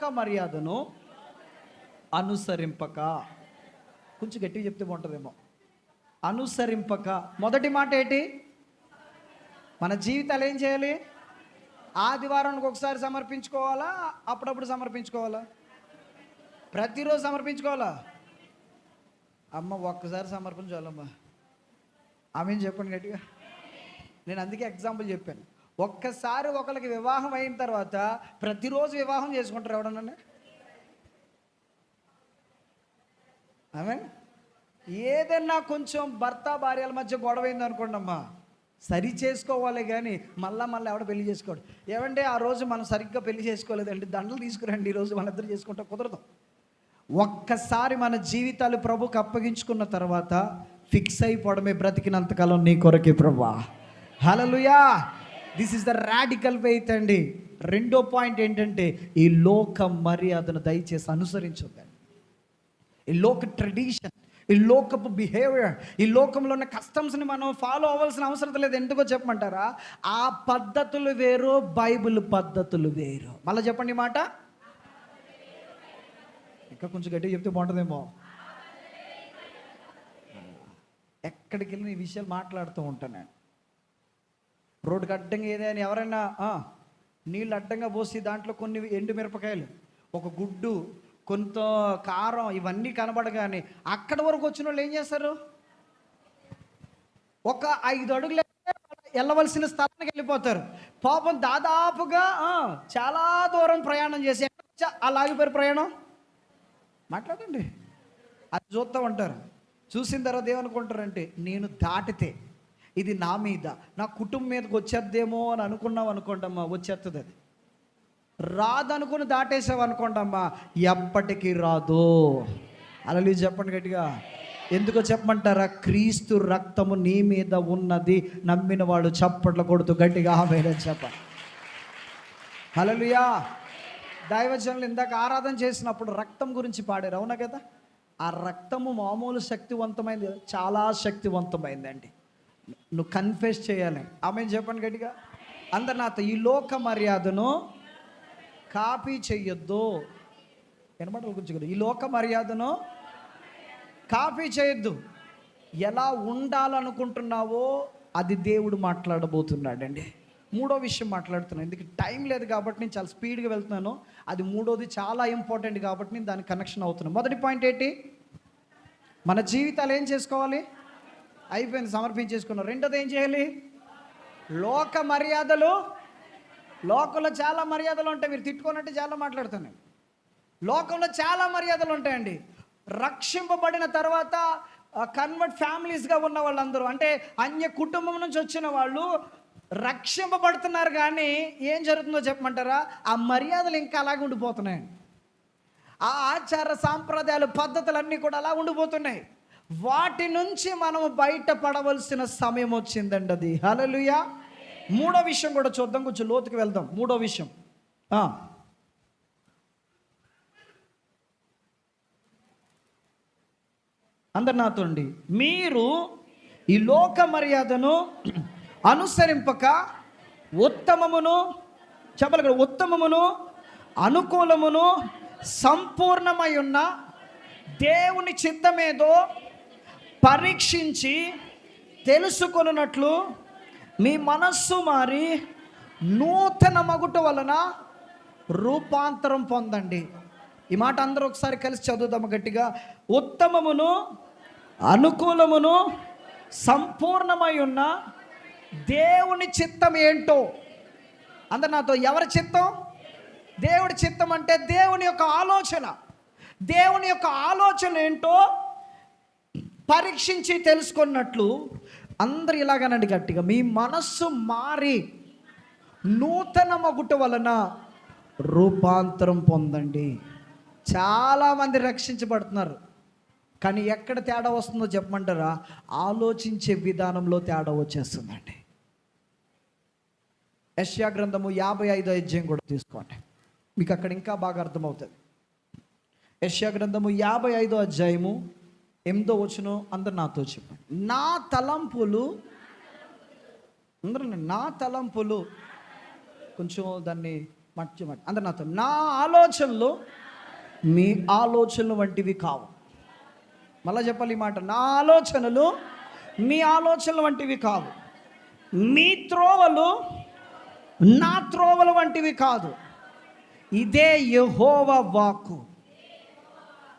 ఒక్క మర్యాదను అనుసరింపక. కొంచెం గట్టిగా చెప్తే బాగుంటుందేమో. అనుసరింపక. మొదటి మాట ఏంటి? మన జీవితాలు ఏం చేయాలి? ఆదివారానికి ఒకసారి సమర్పించుకోవాలా? అప్పుడప్పుడు సమర్పించుకోవాలా? ప్రతిరోజు సమర్పించుకోవాలా? అమ్మ ఒక్కసారి సమర్పించాలమ్మా ఆమె చెప్పండి గట్టిగా? నేను అందుకే ఎగ్జాంపుల్ చెప్పాను. ఒక్కసారి ఒకరికి వివాహం అయిన తర్వాత ప్రతిరోజు వివాహం చేసుకుంటారు ఎవడన్నా ఆమె ఏదన్నా కొంచెం భర్త భార్యల మధ్య గొడవ అయింది అనుకోండమ్మా సరి చేసుకోవాలి కానీ మళ్ళా మళ్ళీ ఎవడ పెళ్ళి చేసుకోడు. ఏమంటే ఆ రోజు మనం సరిగ్గా పెళ్ళి చేసుకోలేదండి దండలు తీసుకురండి ఈ రోజు మన ఇద్దరు చేసుకుంటే కుదరదు. ఒక్కసారి మన జీవితాలు ప్రభుకి అప్పగించుకున్న తర్వాత ఫిక్స్ అయిపోవడమే బ్రతికినంతకాలం నీ కొరకే ప్రభా hallelujah this is the radical faith అండి. రెండో పాయింట్ ఏంటంటే ఈ లోక మర్యాదను దయచేసి అనుసరించొద్దండి. ఈ లోక ట్రెడిషన్ ఈ లోకపు బిహేవియర్ ఈ లోకంలో ఉన్న కస్టమ్స్ని మనం ఫాలో అవ్వాల్సిన అవసరం లేదు. ఎందుకో చెప్పమంటారా? ఆ పద్ధతులు వేరు బైబిల్ పద్ధతులు వేరు. మళ్ళీ చెప్పండి మాట. ఇంకా కొంచెం గట్టిగా చెప్తే బాగుంటుందేమో. ఎక్కడికి వెళ్ళిన ఈ విషయాలు మాట్లాడుతూ ఉంటాను నేను. రోడ్డుకి అడ్డంగా ఏదైనా ఎవరైనా నీళ్ళు అడ్డంగా పోసి దాంట్లో కొన్ని ఎండు మిరపకాయలు ఒక గుడ్డు కొంత కారం ఇవన్నీ కనబడగానే అక్కడ వరకు వచ్చిన వాళ్ళు ఏం చేస్తారు? ఒక ఐదు అడుగులు వెళ్ళవలసిన స్థలానికి వెళ్ళిపోతారు. పాపం దాదాపుగా చాలా దూరం ప్రయాణం చేసి అలా ఆగిపోయారు ప్రయాణం? మాట్లాడండి. అది చూస్తూ ఉంటారు. చూసిన తర్వాత ఏమనుకుంటారంటే నేను దాటితే ఇది నా మీద. నా కుటుంబం మీదకి వచ్చేద్దేమో అని అనుకున్నాం అనుకోండమ్మా వచ్చేస్తుంది అది. రాదనుకుని దాటేసావు అనుకోండమ్మా ఎప్పటికీ రాదు. అలా చెప్పండి గట్టిగా. ఎందుకో చెప్పమంటారా? క్రీస్తు రక్తము నీ మీద ఉన్నది నమ్మిన వాడు చప్పట్లు కొడుతూ గట్టిగా ఆమె చెప్ప హలలుయా దైవజనులు ఇందాక ఆరాధన చేసినప్పుడు రక్తం గురించి పాడారు అవునా కదా? ఆ రక్తము మామూలు శక్తివంతమైంది చాలా శక్తివంతమైందండి. నువ్వు కన్ఫెస్ చేయాలి. ఆమె చెప్పండి గట్టిగా. అందరు నాతో ఈ లోక మర్యాదను కాపీ చెయ్యొద్దు వినబడాలి గురించి ఈ లోక మర్యాదను కాపీ చేయొద్దు. ఎలా ఉండాలనుకుంటున్నావో అది దేవుడు మాట్లాడబోతున్నాడండి. మూడో విషయం మాట్లాడుతున్నాను. ఎందుకు టైం లేదు కాబట్టి నేను చాలా స్పీడ్గా వెళ్తున్నాను. అది మూడోది చాలా ఇంపార్టెంట్ కాబట్టి నేను దానికి కనెక్షన్ అవుతున్నాను. మొదటి పాయింట్ ఏంటి? మన జీవితాలు ఏం చేసుకోవాలి? అయిపోయింది సమర్పించేసుకున్నారు. రెండోది ఏం చేయాలి? లోక మర్యాదలు లోకంలో చాలా మర్యాదలు ఉంటాయి. మీరు తిట్టుకోనంటే చాలా మాట్లాడుతున్నాయి. లోకంలో చాలా మర్యాదలు ఉంటాయండి. రక్షింపబడిన తర్వాత కన్వర్ట్ ఫ్యామిలీస్గా ఉన్న వాళ్ళందరూ అంటే అన్య కుటుంబం నుంచి వచ్చిన వాళ్ళు రక్షింపబడుతున్నారు కానీ ఏం జరుగుతుందో చెప్పమంటారా? ఆ మర్యాదలు ఇంకా అలాగే ఉండిపోతున్నాయండి. ఆ ఆచార సాంప్రదాయాలు పద్ధతులన్నీ కూడా అలా ఉండిపోతున్నాయి. వాటి నుంచి మనం బయటపడవలసిన సమయం వచ్చిందండి అది. హలలుయా మూడో విషయం కూడా చూద్దాం కొంచెం లోతుకి వెళ్దాం. మూడో విషయం. అందరు నాతో అండి మీరు ఈ లోక మర్యాదను అనుసరింపక ఉత్తమమును చెప్పాలి కదా ఉత్తమమును అనుకూలమును సంపూర్ణమై ఉన్న దేవుని చిత్తమేదో పరీక్షించి తెలుసుకొనున్నట్లు మీ మనస్సు మారి నూతన మగుట వలన రూపాంతరం పొందండి. ఈ మాట అందరూ ఒకసారి కలిసి చదువుదాము గట్టిగా. ఉత్తమమును అనుకూలమును సంపూర్ణమై ఉన్న దేవుని చిత్తం ఏంటో? అందరు నాతో ఎవరి చిత్తం? దేవుడి చిత్తం అంటే దేవుని యొక్క ఆలోచన. దేవుని యొక్క ఆలోచన ఏంటో పరీక్షించి తెలుసుకున్నట్లు అందరు ఇలాగనండి గట్టిగా మీ మనస్సు మారి నూతన మగుట వలన రూపాంతరం పొందండి. చాలామంది రక్షించబడుతున్నారు. కానీ ఎక్కడ తేడా వస్తుందో చెప్పమంటారా? ఆలోచించే విధానంలో తేడా వచ్చేస్తుందండి. యష్యా గ్రంథము యాభై ఐదో అధ్యాయం కూడా తీసుకోండి. మీకు అక్కడ ఇంకా బాగా అర్థమవుతుంది. యష్యా గ్రంథము యాభై ఐదో అధ్యాయము ఎనిమిదో వచ్చినో అందరు నాతో చెప్పండి నా తలంపులు అందరూ నా తలంపులు కొంచెం దాన్ని మట్టి మట్టి అందరు నాతో నా ఆలోచనలు మీ ఆలోచనలు వంటివి కావు. మళ్ళా చెప్పాలి ఈ మాట నా ఆలోచనలు మీ ఆలోచనలు వంటివి కావు. మీ త్రోవలు నా త్రోవలు వంటివి కాదు. ఇదే యహోవ వాక్కు.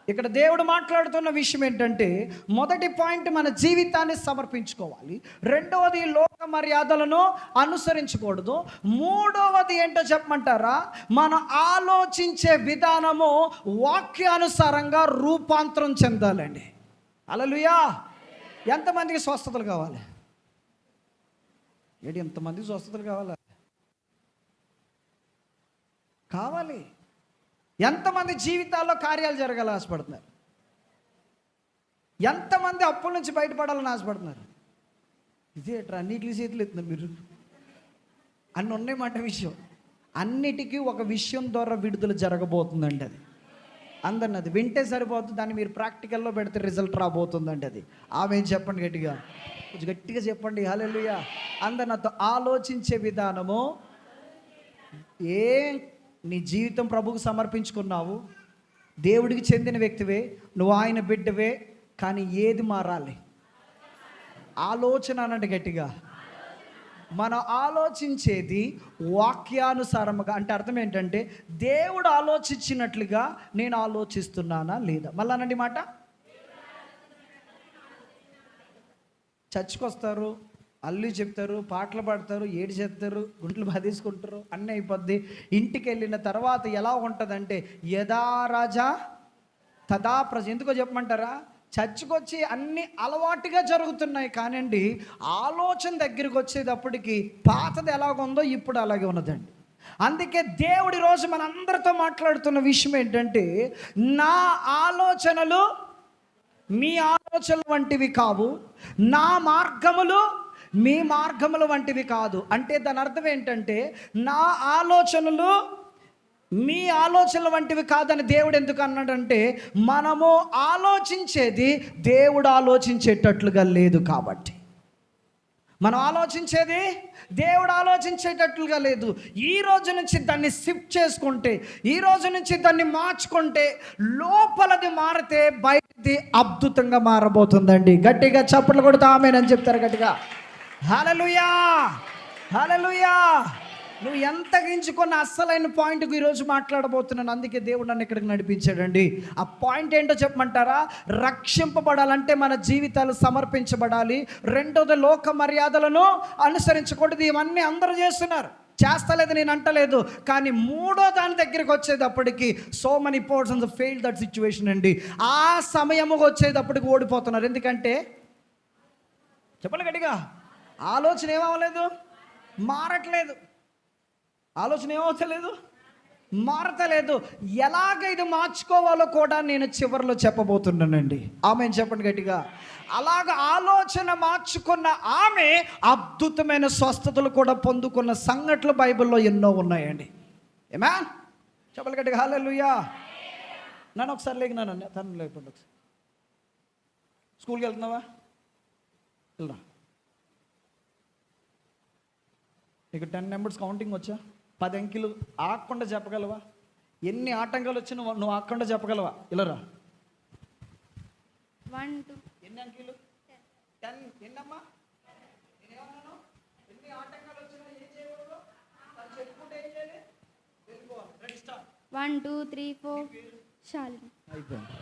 ఇక్కడ దేవుడు మాట్లాడుతున్న విషయం ఏంటంటే మొదటి పాయింట్ మన జీవితాన్ని సమర్పించుకోవాలి. రెండవది లోక మర్యాదలను అనుసరించకూడదు. మూడవది ఏంటో చెప్పమంటారా? మన ఆలోచించే విధానము వాక్యానుసారంగా రూపాంతరం చెందాలండి. అలలుయా ఎంతమందికి స్వస్థతలు కావాలి? ఏంటి ఎంతమందికి స్వస్థతలు కావాలి? కావాలి. ఎంతమంది జీవితాల్లో కార్యాలు జరగాల ఆశపడుతున్నారు? ఎంతమంది అప్పుల నుంచి బయటపడాలని ఆశపడుతున్నారు? ఇదేట్రా అన్నిటికీ చేతులు ఎత్తున్నారు మీరు. అన్ని ఉన్నాయి మాట విషయం. అన్నిటికీ ఒక విషయం ద్వారా విడుదల జరగబోతుందండి అది. అందరిని అది వింటే సరిపోతుంది దాన్ని మీరు ప్రాక్టికల్లో పెడితే రిజల్ట్ రాబోతుందండి అది. ఆమె చెప్పండి గట్టిగా? కొంచెం గట్టిగా చెప్పండి హల్లెలూయా. అందరు నాతో ఆలోచించే విధానము ఏం నీ జీవితం ప్రభువుకు సమర్పించుకున్నావు. దేవుడికి చెందిన వ్యక్తివే నువ్వు ఆయన బిడ్డవే కానీ ఏది మారాలి? ఆలోచన అనండి గట్టిగా. మనం ఆలోచించేది వాక్యానుసారముగా. అంటే అర్థం ఏంటంటే దేవుడు ఆలోచించినట్లుగా నేను ఆలోచిస్తున్నానా లేదా? మళ్ళీ అనండి మాట. చర్చ్కి వస్తారు అల్లు చెప్తారు పాటలు పాడతారు ఏడు చెప్తారు గుంట్లు బాధేసుకుంటారు అన్నీ అయిపోద్ది. ఇంటికి వెళ్ళిన తర్వాత ఎలా ఉంటుందంటే యథా రాజా తదా ప్రజ ఎందుకో చెప్పమంటారా? చర్చ్కి వచ్చి అన్ని అలవాటుగా జరుగుతున్నాయి కానివ్వండి ఆలోచన దగ్గరికి వచ్చేటప్పటికి పాతది ఎలాగుందో ఇప్పుడు అలాగే ఉన్నదండి. అందుకే దేవుడి రోజు మనందరితో మాట్లాడుతున్న విషయం ఏంటంటే నా ఆలోచనలు మీ ఆలోచనలు వంటివి కావు నా మార్గములు మీ మార్గముల వంటివి కాదు. అంటే దాని అర్థం ఏంటంటే నా ఆలోచనలు మీ ఆలోచనల వంటివి కాదని దేవుడు ఎందుకు అన్నాడంటే మనము ఆలోచించేది దేవుడు ఆలోచించేటట్లుగా లేదు కాబట్టి. మనం ఆలోచించేది దేవుడు ఆలోచించేటట్లుగా లేదు. ఈ రోజు నుంచి దాన్ని షిఫ్ట్ చేసుకుంటే ఈ రోజు నుంచి దాన్ని మార్చుకుంటే లోపలది మారితే బయటది అద్భుతంగా మారబోతుందండి. గట్టిగా చప్పట్లు కొడుతా ఆమెనని చెప్తారు గట్టిగా. హలలుయా హలలుయా నువ్వు ఎంత గించుకున్న అస్సలైన పాయింట్కి ఈరోజు మాట్లాడబోతున్నాను. అందుకే దేవుడు నన్ను ఇక్కడికి నడిపించాడండి. ఆ పాయింట్ ఏంటో చెప్పమంటారా? రక్షింపబడాలంటే మన జీవితాలు సమర్పించబడాలి. రెండోది లోక మర్యాదలను అనుసరించకూడదు. ఇవన్నీ అందరూ చేస్తున్నారు. చేస్తలేదు నేను అంటలేదు. కానీ మూడో దాని దగ్గరికి వచ్చేటప్పటికి so many persons fail that situation అండి. ఆ సమయముగా వచ్చేటప్పటికి ఓడిపోతున్నారు. ఎందుకంటే చెప్పండి గట్టిగా. ఆలోచన ఏమవ్వలేదు? మారట్లేదు. ఆలోచన ఏమవుతలేదు మారతలేదు ఎలాగ ఇది మార్చుకోవాలో కూడా నేను చివరిలో చెప్పబోతున్నానండి. ఆమె చెప్పండి గట్టిగా? అలాగ ఆలోచన మార్చుకున్న ఆమె అద్భుతమైన స్వస్థతలు కూడా పొందుకున్న సంఘటనలు బైబిల్లో ఎన్నో ఉన్నాయండి. ఏమా? చెప్పలు గట్టిగా హాలూయా నన్ను ఒకసారి లేకినాను తను లేకుండా ఒకసారి. స్కూల్కి వెళ్తున్నావా? వెళ్దాం. నీకు టెన్ నెంబర్స్ కౌంటింగ్ వచ్చా? పది అంకెలు ఆకుండా చెప్పగలవా? ఎన్ని ఆటంకాలు వచ్చినా నువ్వు నువ్వు ఆకుండా చెప్పగలవా? ఇలారా వన్ టూ ఎన్ని అంకెలు? టెన్ ఎన్నమ్మా? నేనేమన్నాను? ఎన్ని ఆటంకాలు వచ్చినా ఏం చేయకూడదు? తను చెప్పుకుంటే ఏం చేయాలి? వెళ్ళిపోవాలి. Ready, start. One two three four అయిపోయింది.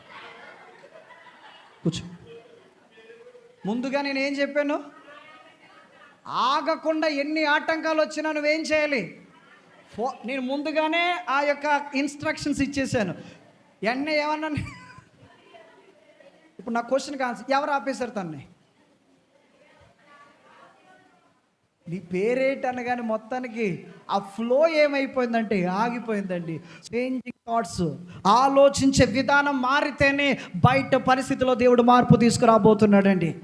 కూర్చో. ముందుగా నేను ఏం చెప్పాను? ఆగకుండా ఎన్ని ఆటంకాలు వచ్చినా నువ్వేం చేయాలి? ఫో నేను ముందుగానే ఆ యొక్క ఇన్స్ట్రక్షన్స్ ఇచ్చేసాను. ఎన్నే ఏమన్నా ఇప్పుడు నా క్వశ్చన్కి ఆన్సర్ ఎవరు ఆపేశారు తన్ని? నీ పేరేంటి అనగానే మొత్తానికి ఆ ఫ్లో ఏమైపోయిందంటే ఆగిపోయిందండి. చేంజింగ్ థాట్స్ ఆలోచించే విధానం మారితేనే బయట పరిస్థితిలో దేవుడు మార్పు తీసుకురాబోతున్నాడండి.